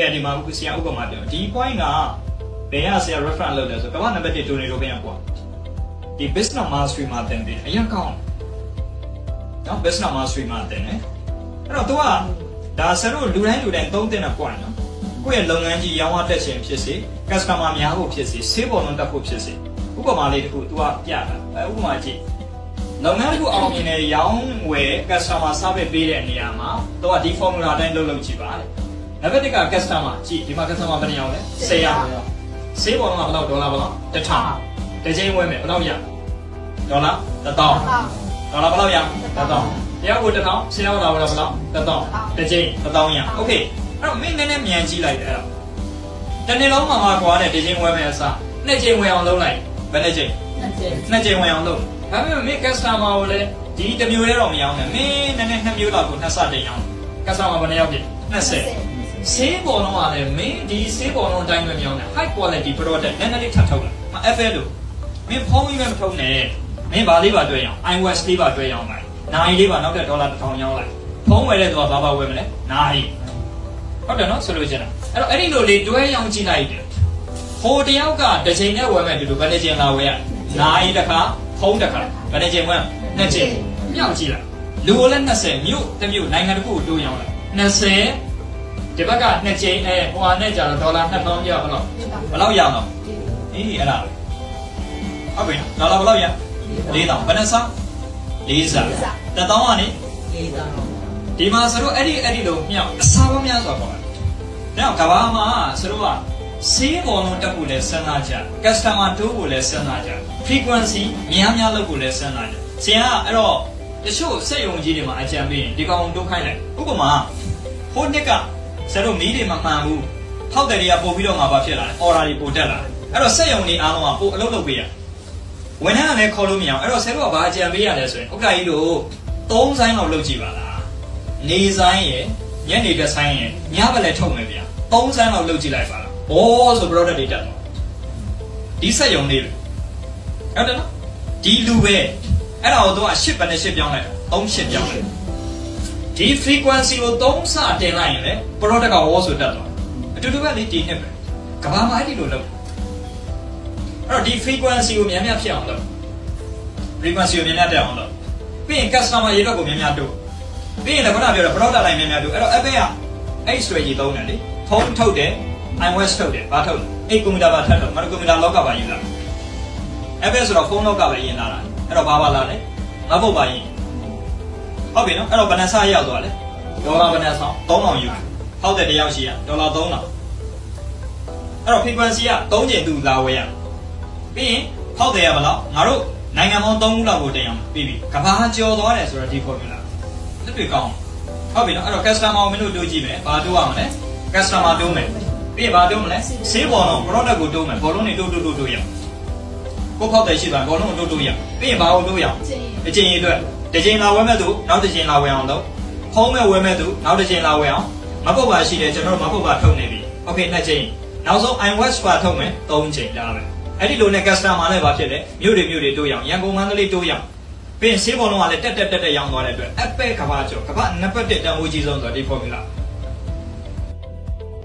ကဲဒီမှာဆရာဥပမာပြောဒီ point ကဘယ်ကဆရာ reference လုပ်လဲဆိုကမ္ဘာနံပါတ်1ဒိုနေလို့ပြန်ပေါ့ဒီ business mastery မှာသင်ပေးတယ်အရင်ကောင်းနော် business mastery မှာသင်တယ်အဲ့တော့ तू ကဒါဆရာတို့လူတိုင်းလူတိုင်းသုံးသင့်တဲ့ point နော်ကိုယ့်ရဲ့လုပ်ငန်းကြီးရောင်းဝတက်ခြင်းဖြစ်စေ customer များဖို့ဖြစ်စေဆေးပေါ်လုံးတက်ဖို့ဖြစ်စေဥပမာလေးတစ်ခု तू ကပြတာအဲဥပမာကြည့်လုပ်ငန်းတစ်ခုအောင်မြင်တဲ့ရောင်းဝယ် customer service ပေးတဲ့နေရာမှာတော့ဒီ formula အတိုင်းလုပ်လုပ်ကြည့်ပါတဲ့။ နံပါတ်1က customer ကြည့်ဒီမှာ customer ဘယ်နှယောက်လဲ10ယောက်။ဆေးပေါ်မှာဘယ်လောက်ဒေါ်လာဘယ်လောက်1000။တစ်ချိန်ဝယ်မယ်ဘယ်လောက်ရဒေါ်လာ1000ဒေါ်လာဘယ်လောက်ရ1000။တရားကို1000ဆေးရောက်လာဘယ်လောက်ဘယ်လောက်1000တစ်ချိန်1000ရ။ Okay အဲ့တော့မင်းနည်းနည်းမြန်ကြည့်လိုက်တယ်အဲ့တော့တနေ့လုံးမှာမှာကွာတဲ့တစ်ချိန်ဝယ်မယ်အစားနှစ်ချိန်ဝယ်အောင်လုပ်လိုက်ဘယ်နှစ်ချိန်နှစ်ကြိမ်ဝင်အောင်လုပ်ဒါပေမဲ့မင်း customer ကိုလည်းဒီတစ်မျိုးတည်းတော့မရောင်းနဲ့မင်းနည်းနည်းနှစ်မျိုးလောက်ကိုနှစ်ဆတင်ရောင်း customer ဘယ်နှယောက်ဖြစ်20 ဆေးပေါ်တော့ကလည်းမင်းဒီဆေးပေါ်တော့အတိုင်းပဲမရောင်းနဲ့ high quality product နည်းနည်းလေးထပ်ထုတ်လိုက်မ FL လို့မင်းဖုန်းကြီးပဲမထုတ်နဲ့မင်းဘာလေးပါတွဲရောင်း iOS လေးပါတွဲရောင်းလိုက်နိုင်လေးပါနောက်တဲ့ဒေါ်လာ1000ရောင်းလိုက်ဖုန်းဝယ်တဲ့သူကဘာဘာဝယ်မလဲနိုင်ဟုတ်တယ်နော်ဆိုလို့ရှိရင်အဲ့တော့အဲ့ဒီလိုလေးတွဲရောင်းကြည့်လိုက်တယ်ဟိုတယောက်ကတစ်ချိန်နဲ့ဝယ်မဲ့တူတူဘယ်နှစ်ချိန်လာဝယ်ရနိုင်တစ်ခါဖုံးတစ်ခါဘယ်နှချိန်ဝမ်းနှစ်ချိန်မြောက်ကြည့်လိုက်လူကိုလည်း20မြို့တစ်မြို့နိုင်ငံတစ်ခုကိုတိုးရောင်းလိုက်20 ဒီဘက်ကနှစ်ချိန်အဲဟိုဟာနဲ့ကြာတော့ဒေါ်လာ2000ကျော်ဘယ်လောက်ဘယ်လောက်ရအောင်အေးအဲ့ဒါဟုတ်ပြီဒေါ်လာဘယ်လောက်ရ4000ဘယ်နှစား40တသောင်းကနေဒီမှာဆိုတော့အဲ့ဒီအဲ့ဒီလိုမြောက်အစားပေါင်းများစွာပေါ့။ဒါကဘာမှာဆိုတော့စေးပေါ်လုံးတက်ဖို့လဲစဉ်းစားကြ customer တိုးဖို့လဲစဉ်းစားကြ frequency များများလုပ်ဖို့လဲစဉ်းစားကြဆရာကအဲ့တော့တချို့စက်ယုံကြီးတွေမှာအကြံပေးရင်ဒီကောင်တိုးခိုင်းလိုက်ဥပမာဟိုနှစ်က ဆရာတို့မီးတွေမမှန်ဘူးဟောက်တယ်တွေကပို့ပြီးတော့မှဘာဖြစ်လာလဲ order တွေပို့တက်လာတယ်အဲ့တော့စက်ယုံတွေအားလုံးကပို့အလုပ်လုပ်ပေးရဝန်ထမ်းကလည်းခေါ်လို့မရအောင်အဲ့တော့ဆရာတို့ကဘာအကြံပေးရလဲဆိုရင်ဥက္ကဋ္ဌကြီးတို့၃ဆိုင်လောက်လုပ်ကြည့်ပါလားနေဆိုင်ရယ်ညနေတစ်ဆိုင်ရယ်ညဘက်လည်းထုတ်မယ်ဗျာ၃ဆိုင်လောက်လုပ်ကြည့်လိုက်ပါလားဘောဆို product တွေတက်တော့ဒီဆက်ယုံလေးပဲဟုတ်တယ်နော်ဒီလူပဲအဲ့ဒါကိုတော့ရှစ်ပဲနဲ့ရှစ်ပြောင်းလိုက်တာသုံးရှစ်ပြောင်းလိုက် ဒီ frequency ကိုသုံးဆတင်လိုက်ရင်လေ product ကဝေါ်ဆိုတက်သွားအတူတူပဲလေဒီနှစ်ပဲကဘာမှအဲ့ဒီလိုလုပ်အဲ့တော့ဒီ frequency ကိုများများဖြစ်အောင်လုပ် frequency ကိုများများတက်အောင်လုပ်ပြီးရင် customer ရေတော့ကိုများများတို့ပြီးရင်လည်းခုနပြောတဲ့ product line များများတို့အဲ့တော့ Apple ကအဲ့ strategy သုံးတယ်လေဖုန်းထုတ်တယ် iOS ထုတ်တယ်ဘာထုတ်လဲအိတ်ကွန်ပျူတာပါထပ်တော့ငါတို့ကွန်ပျူတာလောကပါယူလာ Apple ဆိုတော့ဖုန်းလောကပဲရင်လာတာအဲ့တော့ဘာပါလာလဲငါဘုတ်ပါရင် ဟုတ်ပြီနော်အဲ့တော့ဘယ်နှဆရောက်သွားလဲဒေါ်လာဘယ်နှဆောင်3000ယူဟောက်တဲ့တယောက်ရှိရဒေါ်လာ3000အဲ့တော့ frequency က3ချိန်သူလာဝယ်ရပြီးရင်ဟောက်တယ်ရဘယ်လောက်ငါတို့နိုင်ငံပေါင်း3ခုလောက်ကိုတင်အောင်ပြီးပြီကဘာကျော်သွားတယ်ဆိုတော့ဒီ formula တစ်တွေ့ကောင်းဟုတ်ပြီနော်အဲ့တော့ customer ကိုမင်းတို့တို့ကြည့်မယ်ဘာတို့ရမလဲ customer တို့မယ်ပြီးရင်ဘာတိုးမလဲဆေးပေါ်တော့ product ကိုတိုးမယ်ဘောလုံးတွေတိုးတိုးတိုးတိုးရအောင်ကိုဖောက်တယ်ရှိသွားဘောလုံးကိုတိုးတိုးရအောင်ပြီးရင်ဘာကိုတိုးရအောင်တစ်ချိန်ရအတွက် တစ်ချိန်လာဝဲမဲ့သူနောက်တစ်ချိန်လာဝဲအောင်တော့ဖုံးမဲ့ဝဲမဲ့သူနောက်တစ်ချိန်လာဝဲအောင်မပုတ်ပါရှိတယ်ကျွန်တော်တို့မပုတ်ပါထုတ်နေပြီโอเคနှစ်ချိန်နောက်ဆုံး iWatch ပါထုတ်မယ်၃ချိန်လာပဲအဲ့ဒီလိုနဲ့ customer လည်းဘာဖြစ်လဲမြို့တွေမြို့တွေတိုးရအောင်ရန်ကုန်မန္တလေးတိုးရအောင်ပြီးရင်ဆေးဘောလုံးကလည်းတက်တက်တက်တက်ရောင်းသွားတဲ့အတွက် Apple ကဘာကျော်ကဘာနံပါတ်1တန်ဖိုးကြီးဆုံးဆိုတော့ဒီ formula